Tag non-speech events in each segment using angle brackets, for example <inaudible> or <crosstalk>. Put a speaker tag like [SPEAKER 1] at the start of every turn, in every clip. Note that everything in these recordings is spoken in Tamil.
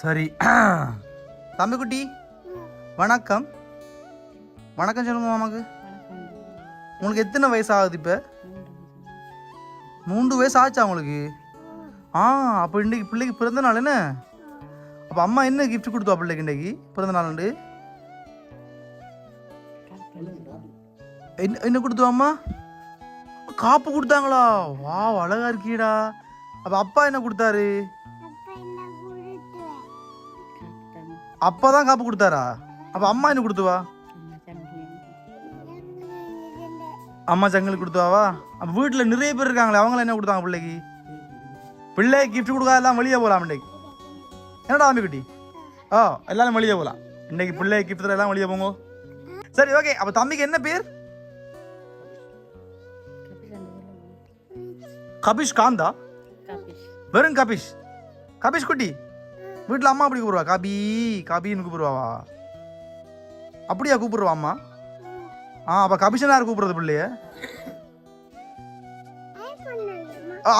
[SPEAKER 1] சரி. தம்பிக்குட்டி வணக்கம். வணக்கம் சொல்லுங்க மாமாக்கு. உங்களுக்கு எத்தனை வயசு ஆகுது இப்போ? மூன்று வயசு ஆச்சா உங்களுக்கு? ஆ அப்போ இன்றைக்கு பிள்ளைக்கு பிறந்த நாள் என்ன? அப்போ அம்மா என்ன கிஃப்ட் கொடுத்தா பிள்ளைக்கு இன்றைக்கு பிறந்த நாளுண்டு என்ன என்ன கொடுத்துவாம்மா காப்பு கொடுத்தாங்களா? வா அழகா இருக்கீடா. அப்போ அப்பா என்ன கொடுத்தாரு? அப்பா தான் காப்பு கொடுத்தாரா? அப்போ அம்மா என்ன கொடுத்துவா? அம்மா சங்கல் கொடுத்துவாவா? அப்போ வீட்டில் நிறைய பேர் இருக்காங்களே அவங்கள என்ன கொடுத்தாங்க பிள்ளைக்கு? பிள்ளை கிஃப்ட் கொடுக்காதெல்லாம் வெளியே போகலாம் இன்னைக்கு. என்னடா தம்பி குட்டி? ஓ எல்லாரும் வெளியே போகலாம் இன்னைக்கு பிள்ளை கிஃப்ட் எல்லாம் வெளியே போங்க. சரி ஓகே அப்போ தம்பிக்கு என்ன பேர்? கபிஷ் காந்தா? வெறும் கபிஷ். கபிஷ் குட்டி. வீட்டில் அம்மா அப்படி கூப்பிடுவா? கபி கபின்னு கூப்பிடுவாவா? அப்படியா கூப்பிடுவா அம்மா? ஆ அப்போ கபிஷன் யார் கூப்பிடுறது பிள்ளைய?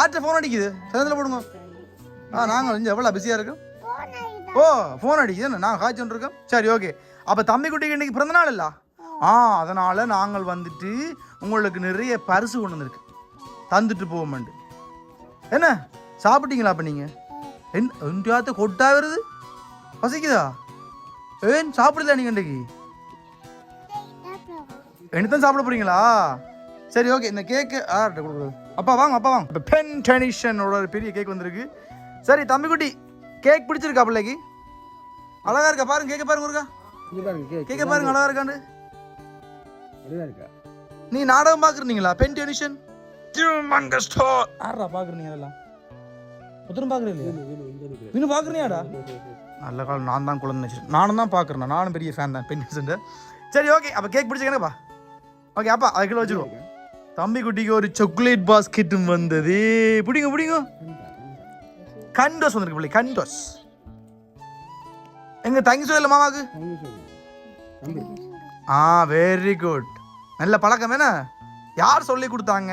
[SPEAKER 1] ஆற்ற ஃபோன் அடிக்குது. சேர்ந்தில் போடுங்க. ஆ நாங்கள் கொஞ்சம் எவ்வளோ பிஸியாக இருக்கோம்? ஓ ஃபோன் அடிக்குது. என்ன நான் காய்ச்சல் இருக்கோம் சரி ஓகே அப்போ தம்பி குட்டிக்கு இன்னைக்கு பிறந்த நாள் இல்ல? ஆ அதனால் நாங்கள் வந்துட்டு உங்களுக்கு நிறைய பரிசு கொண்டு வந்திருக்கு. தந்துட்டு போவோம்ண்டு. என்ன? சாப்பிட்டீங்களா அப்போ நீங்கள் என் என்கிட்ட கொட்டா வருது? பசிக்குதா? ஏன் சாப்பிடல நீங்கள் இன்றைக்கு? என்னத்தான் சாப்பிட போறீங்களா? சரி ஓகே இந்த கேக்கு கொடுக்குறது அப்பா வாங்க அப்பா வாங்க. இப்போ பென் டெனிஷனோட ஒரு பெரிய கேக் வந்திருக்கு. சரி தம்பிக்குட்டி கேக் பிடிச்சிருக்கா பிள்ளைக்கு? அழகா இருக்கா? பாருங்க கேக்க பாருங்க இருக்கா
[SPEAKER 2] இங்க பாருங்க கேக்
[SPEAKER 1] கேக்க பாருங்க அழகா இருக்காண்டு. நீ நாடகம் பாக்குறீங்களா பென் டெனிஷன் ஆறா பாக்குறீங்க அதெல்லாம் ஒருத்தரும் பாக்குறீங்க
[SPEAKER 2] வேணும், இங்க இருக்கு.
[SPEAKER 1] இன்னும் பாக்குறீங்கடா நல்ல காலம் நான் தான் குழந்தை நினைச்சிட்டு நானும் தான் பார்க்குறேன் நானும் பெரிய ஃபேன் தான் பென் டெனிஷன் சரி ஓகே அப்போ கேக் பிடிச்சிக்கணப்பா ஓகே அப்பா அது கிலோ வச்சுருவோம். தம்பி குட்டிக்கு ஒரு சாக்லேட் பாஸ்கெட்டும் வந்தது. பிடிங்க பிடிங்க. கண்டோஸ் வந்திருக்கு பிள்ளை கண்டோஸ் எங்க தங்கி சொல்லல மாமாக்கு.
[SPEAKER 2] தம்பி சொல்லு. தம்பி.
[SPEAKER 1] ஆ வெரி குட் நல்ல பழக்கம் என்ன? யார் சொல்லி கொடுத்தாங்க?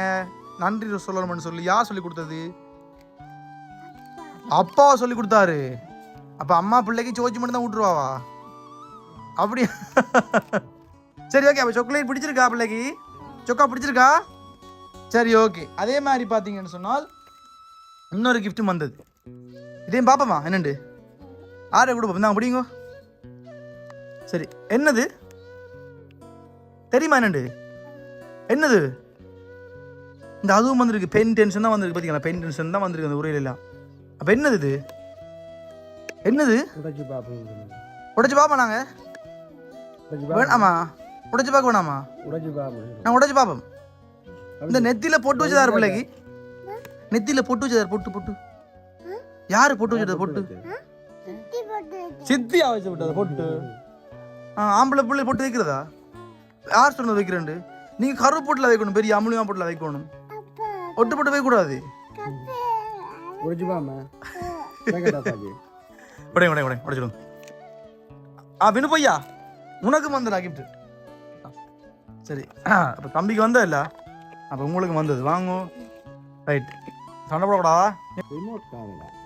[SPEAKER 1] நன்றி சொல்லணும்னு சொல்லி யார் சொல்லி கொடுத்தது? அப்பா சொல்லி கொடுத்தாரு. அப்ப அம்மா பிள்ளைக்கு சோச்சு மட்டும் தான் விட்டுருவாவா அப்படியா சரி ஓகே அப்ப சாக்லேட் பிடிச்சிருக்கா பிள்ளைக்கு? சொக்கா பிடிச்சிருக்கா? சரி ஓகே அதே மாதிரி பார்த்தீங்கன்னு சொன்னால் இன்னொரு கிஃப்ட்டும் வந்தது. இதையும் பாப்போமா? என்னண்டு? ஆரை கொடுப்போம். இந்தாங்க பிடிங்கோ. சரி என்னது? தெரியுமா என்னண்டு? என்னது? இந்த அதுவும் வந்திருக்கு. பென் டென்ஷன் தான் வந்திருக்கு பார்த்தீங்களா பென் டென்ஷன் தான் வந்திருக்கு அந்த உரையில எல்லாம். அப்போ என்னது இது? என்னது?
[SPEAKER 2] உடைச்சு பார்ப்போம்.
[SPEAKER 1] உடைச்சு பார்ப்போம் நாங்கள். வேணாமா? உடைச்சு பார்க்க வேணாமா?
[SPEAKER 2] உடைச்சு பார்ப்போம்.
[SPEAKER 1] நான் உடைச்சு பார்ப்போம். இந்த நெத்தியில பொட்டு வச்சதாரு பிள்ளைக்கு. நெத்தியில பொட்டு வச்சதாரு பொட்டு பொட்டு. யாரு பொட்டு வச்சது பொட்டு சித்தியா வச்சு விட்டது பொட்டு. ஆ, ஆம்பளை பிள்ளை பொட்டு வைக்கிறதா? யார் சொன்னது வைக்கிறேன் நீங்க கரு பொட்டுல வைக்கணும் பெரிய அமுலியா பொட்டுல வைக்கணும். ஒட்டு போட்டு வைக்கக்கூடாது
[SPEAKER 2] உடைச்சு பாமா. கேக்கட்டா பாக்கி.
[SPEAKER 1] உடைய உடைய உடைய உடைச்சிடும் ஆ வினு பையா உனக்கு வந்தடா கிஃப்ட் சரி. அப்போ தம்பிக்கு வந்தா இல்ல அப்போ உங்களுக்கு வந்தது. வாங்கும் ரைட் சண்டை போடக்கூடாதா.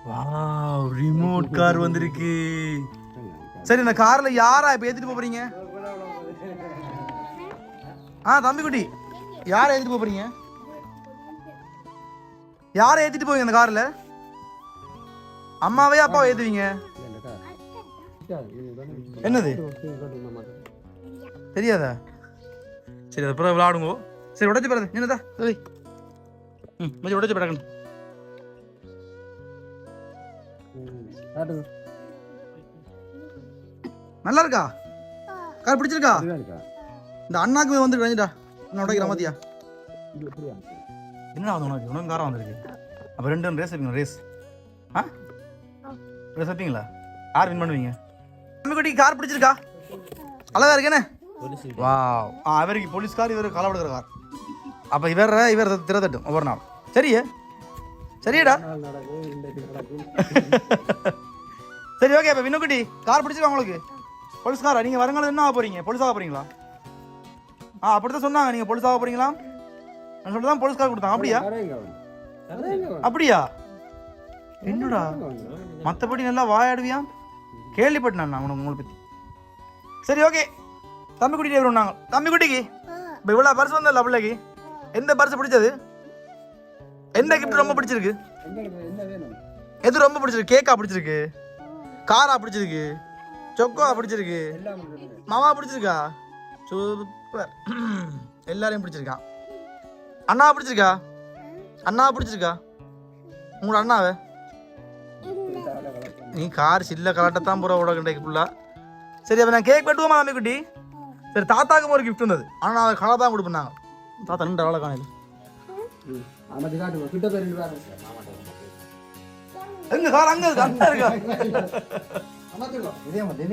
[SPEAKER 1] வாவ் ரிமோட் கார் வந்திருக்கு? சரி இந்த கார்ல யாரா இப்ப ஏத்திட்டு போறீங்க? ஆ தம்பி குட்டி யாரை ஏத்திட்டு போறீங்க? யாரை ஏத்திட்டு போவீங்க இந்த கார்ல அம்மாவே அப்பாவை ஏத்துவீங்க. என்னது. தெரியாதா சரி அது பிறகு விளாடுங்க சரி உடைச்சு போறது என்னதா சரி ம் மச்சி உடைச்சு.
[SPEAKER 2] காட்டுங்க.
[SPEAKER 1] நல்லா இருக்கா கார் பிடிச்சிருக்கா? இந்த அண்ணாக்கு வந்து கழிஞ்சிட்டா நான்
[SPEAKER 2] இது எப்படியா?
[SPEAKER 1] என்ன ஆகுது உனக்கு? உனக்கு காரம் வந்திருக்கு. அப்போ ரெண்டு ரேஸ் வைப்பீங்க ரேஸ் ஆ? ரேஸ் வைப்பீங்களா யார் வின் பண்ணுவீங்க? குட்டி கார் பிடிச்சிருக்கா? அழகா இருக்கேனே? வா ஆ இவருக்கு போலீஸ் கார் இவர் கலவடுக்கிற கார். அப்போ இவர் இவர் திறத்தட்டும் ஒவ்வொரு நாள் சரியே? சரியாடா. சரி ஓகே இப்போ வினுக்குட்டி கார் பிடிச்சிருக்கா உங்களுக்கு? போலீஸ் காரா நீங்கள் வருங்காலம் என்ன ஆக போகிறீங்க போலீஸ் ஆக ஆ அப்படி தான் சொன்னாங்க நீங்கள் போலீஸ் ஆக நான் சொல்லிட்டு தான் போலீஸ் கார் கொடுத்தாங்க அப்படியா. அப்படியா என்னடா. மற்றபடி நல்லா வாயாடுவியா? கேள்விப்பட்டேன் நான் உனக்கு உங்களை பற்றி சரி ஓகே. தம்பி குட்டிகிட்டே வரும் நாங்கள் தம்பி குட்டிக்கு? இப்போ இவ்வளோ பரிசு வந்தல பிள்ளைக்கு? எந்த பரிசு பிடிச்சது? எந்த கிஃப்ட் ரொம்ப பிடிச்சிருக்கு? எது ரொம்ப பிடிச்சிருக்கு? கேக்கா பிடிச்சிருக்கு? காரா பிடிச்சிருக்கு? சொக்கோவா பிடிச்சிருக்கு? மாமா பிடிச்சிருக்கா. சூப்பர் எல்லாரையும் பிடிச்சிருக்கான் அண்ணா பிடிச்சிருக்கா? அண்ணா பிடிச்சிருக்கா? உங்களோட அண்ணாவை? நீ கார் சில்ல கலட்டத்தான் போகிற உட கண்டைக்கு ஃபுல்லா சரி அப்போ நான் கேக் வெட்டுவோமா மாமி குட்டி சரி தாத்தாக்கும் ஒரு கிஃப்ட் வந்தது ஆனால் நான் கலர் தான் கொடுப்பேன் தாத்தா ரெண்டு ஆளை காணையில்
[SPEAKER 2] ஆமாம் காட்டுங்க கிட்ட போய் ரெண்டு
[SPEAKER 1] எங்க கார் அங்க இருக்கு? அங்க இருக்கா?
[SPEAKER 3] இதே மாதிரி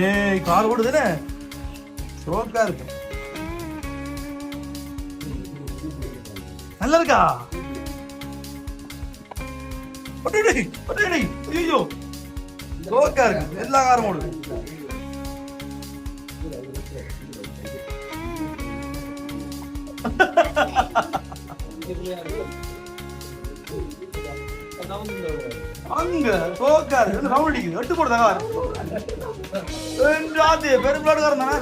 [SPEAKER 1] ஏய் கார் ஓடுதுனே சோக்கா இருக்கு. நல்லா இருக்கா? ஒட்டடி ஒட்டடி. ஐயோ. சோக்கா இருக்கு. எல்லா காரும் ஓடுது. <laughs> அங்க சோக்கா வந்து ரவுண்ட் அடிக்குது. எட்டு போடுதா தகவல். ராத்தி பெரும்பாடு காரம் தானே?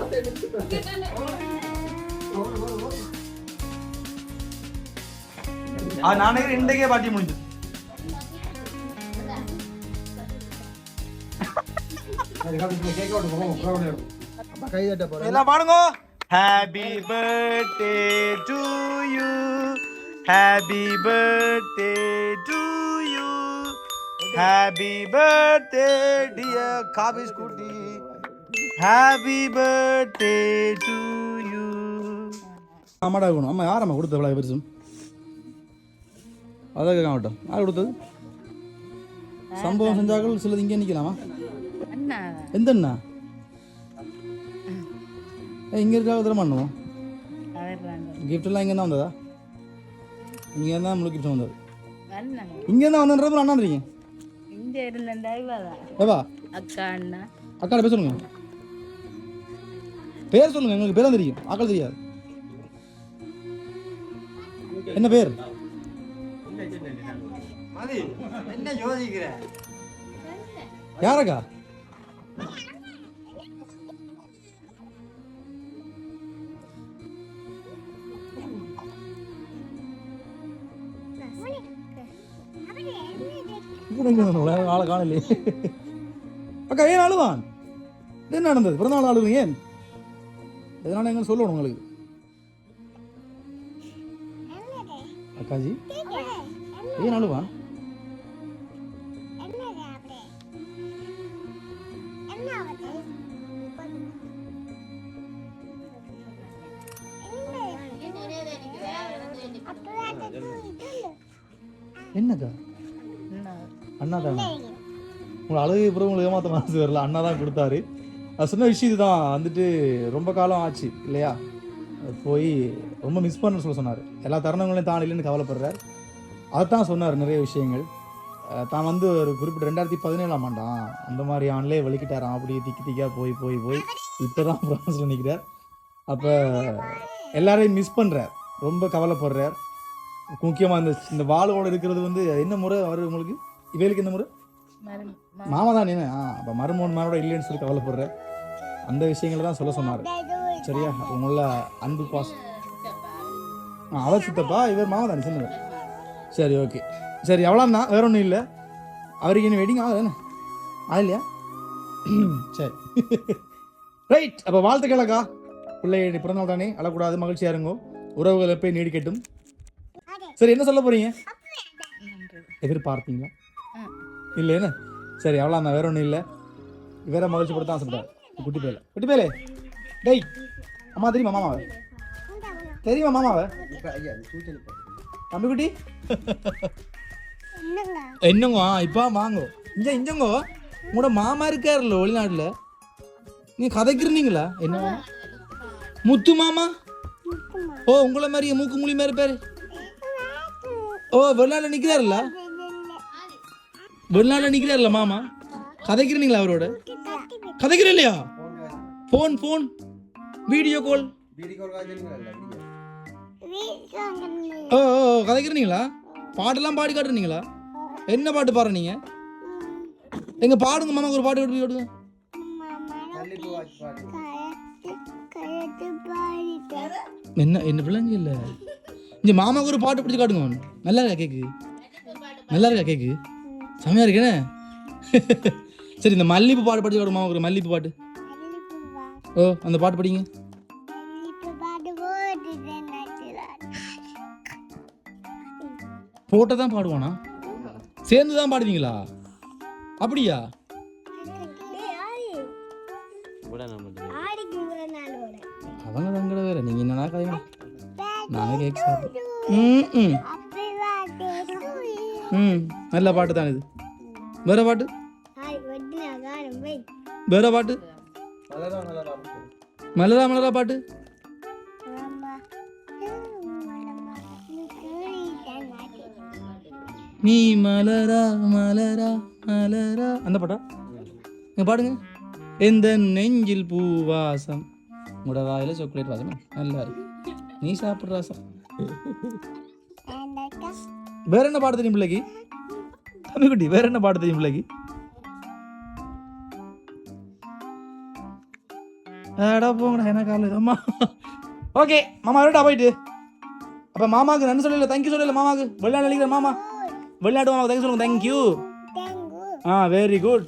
[SPEAKER 1] ஆ நானே இன்றைக்கே பாட்டி முடிஞ்சது எல்லாம் பாடுங்க. Happy birthday to you happy birthday to happy birthday dear coffee scooty happy birthday to you ஆமாடா இருக்கணும் அம்மா யாரம்மா கொடுத்த இவ்வளோ பெருசும்? அதான் கேட்க மாட்டோம். யார் கொடுத்தது? சம்பவம் செஞ்சாக்கள் சிலது இங்கே நிற்கலாமா?
[SPEAKER 4] அண்ணா.
[SPEAKER 1] எந்த அண்ணா ஏ இங்கே இருக்கா தர பண்ணுவோம். எல்லாம் இங்கே தான் வந்ததா? இங்கே தான் நம்மளுக்கு gift வந்தது. இங்கே தான் வந்தன்ற அண்ணான்றீங்க?
[SPEAKER 4] இங்க இருந்த இவதான்
[SPEAKER 1] ஏவா
[SPEAKER 4] அக்கா அண்ணா.
[SPEAKER 1] பேர் சொல்லுங்க. பேர் சொல்லுங்க எங்களுக்கு பேரும் தெரியும். ஆக்கள் தெரியாது. என்ன பேர்?
[SPEAKER 3] என்ன யோசிக்கிற
[SPEAKER 1] யாரக்கா ஆளை காணலையே அக்கா ஏன் அழுவான் என்ன நடந்தது? பிறந்தநாள் நாள் ஏன்? எதனால எங்க சொல்லணும் உங்களுக்கு? அக்காஜி ஏன் அழுவான் என்னக்கா?
[SPEAKER 4] அண்ணா
[SPEAKER 1] தானே உங்களை அழுகை பிறகு உங்களுக்கு ஏமாத்த மனசு வரல. அண்ணா தான் கொடுத்தாரு. அது சொன்ன விஷயம் இதுதான். வந்துட்டு ரொம்ப காலம் ஆச்சு இல்லையா? போய் ரொம்ப மிஸ் பண்ண சொல்ல சொன்னார். எல்லா தருணங்களையும் தான் இல்லைன்னு கவலைப்படுறார். அதைத்தான் சொன்னார் நிறைய விஷயங்கள். தான் வந்து ஒரு குறிப்பிட்ட ரெண்டாயிரத்தி பதினேழாம் ஆண்டாம். அந்த மாதிரி ஆண்லேயே வலிக்கிட்டாராம். அப்படியே திக்கி திக்கா போய் போய் போய். இப்போ தான் ஃப்ரான்ஸில் நிற்கிறார் அப்போ எல்லாரையும் மிஸ் பண்ணுறார் ரொம்ப கவலைப்படுறார். முக்கியமாக இந்த இந்த வாளோட இருக்கிறது வந்து என்ன முறை அவர் உங்களுக்கு? இவைகளுக்கு என்ன முறை? மாமா தான் நீனு? ஆ அப்போ மருமோன் மாரோட இல்லைன்னு சொல்லி கவலைப்படுற. அந்த விஷயங்களை தான் சொல்ல சொன்னார். சரியா? உங்கள அன்பு பாஸ் ஆ அவர் சித்தப்பா இவர் மாமா தானே சின்னவர் சரி ஓகே. சரி எவ்வளோ தான் வேற ஒன்றும் இல்லை. அவருக்கு இன்னும் வெட்டிங் ஆகுது என்ன? ஆகலையா? சரி. ரைட் அப்போ வாழ்த்துக்களக்கா பிள்ளை பிறந்தநாள் தானே அழக்கூடாது மகிழ்ச்சியாக இருங்கோ. உறவுகள் எப்போ நீடிக்கட்டும். சரி என்ன சொல்ல போறீங்க?
[SPEAKER 4] நன்றி
[SPEAKER 1] எதிர்பார்த்தீங்களா
[SPEAKER 4] ஆ.
[SPEAKER 1] இல்லை என்ன? சரி அவ்வளோ தான் வேற ஒன்றும் இல்லை. வேற மகிழ்ச்சி படுத்த ஆசைப்பட்டார் குட்டி பேல குட்டி பேலே டேய் அம்மா தெரியுமா மாமாவை? தெரியுமா மாமாவை?
[SPEAKER 2] ஐயா சூச்சல்
[SPEAKER 1] தம்பி குட்டி என்னங்க? இப்போ வாங்கோ. இஞ்ச இஞ்சங்கோ உங்களோட மாமா இருக்காருல்ல வெளிநாட்டுல. நீ கதைக்கிறீங்களா என்ன? முத்து மாமா? ஓ உங்களை மாதிரி மூக்கு முழி மாதிரி பேரு ஓ வெளிநாட்டுல நிக்கிறாருல்ல? வெளிநாட்டுல நிக்கிறாருல்ல மாமா? கதைக்கிறீங்களா அவரோட? கதைக்கிற இல்லையா ஃபோன் ஃபோன் வீடியோ கால் ஓ ஓ ஓ, கதைக்கிறீங்களா? பாட்டெல்லாம் பாடி காட்டுறீங்களா? என்ன பாட்டு பாடுற நீங்க? எங்க பாடுங்க மாமாக்கு ஒரு பாட்டு பாடி பாடுங்க. என்ன என்ன பிள்ளைங்க இல்லை? இங்கே மாமாக்கு ஒரு பாட்டு பிடிச்சி காட்டுங்க நல்லா இருக்கா கேக்கு? நல்லா இருக்கா கேக்கு? செமையா இருக்கேனே? சரி இந்த மல்லிப்பூ பாட்டு படிச்சு மாமாக்கு ஒரு மல்லிப்பூ பாட்டு? ஓ அந்த பாட்டு படிங்க. போட்ட தான் பாடுவானா? சேர்ந்து தான் பாடுவீங்களா? அப்படியா? அவங்க தங்கட வேற. நீங்க என்னன்னா கதைங்க? நாங்க கேக் ம் ம். ம் நல்ல பாட்டு தான் இது. வேற பாட்டு? வேற பாட்டு? மலரா மலரா பாட்டு? நீ மலரா மலரா மலரா. அந்த பாட்டா? நீங்க பாடுங்க. எந்த நெஞ்சில் பூவாசம்? உங்களோட வாயில சாக்லேட் வாசம்? நல்லா இருக்கு. நீ சாப்பிட்ற ராசம் வேற என்ன பாட்டு தெரியும் பிள்ளைக்கு? தம்பிக்குட்டி வேற என்ன பாட்டு தெரியும் பிள்ளைக்கு? ஏடா போங்கடா என்ன காலையில் அம்மா. ஓகே மாமா வரட்டா போயிட்டு. அப்போ மாமாக்கு நன்றி சொல்லல தேங்க்யூ சொல்லல மாமாக்கு வெளிநாடு அழிக்கிற மாமா. வெளிநாட்டு மாமா தேங்க்யூ சொல்லுங்க தேங்க்யூ ஆ வெரி குட்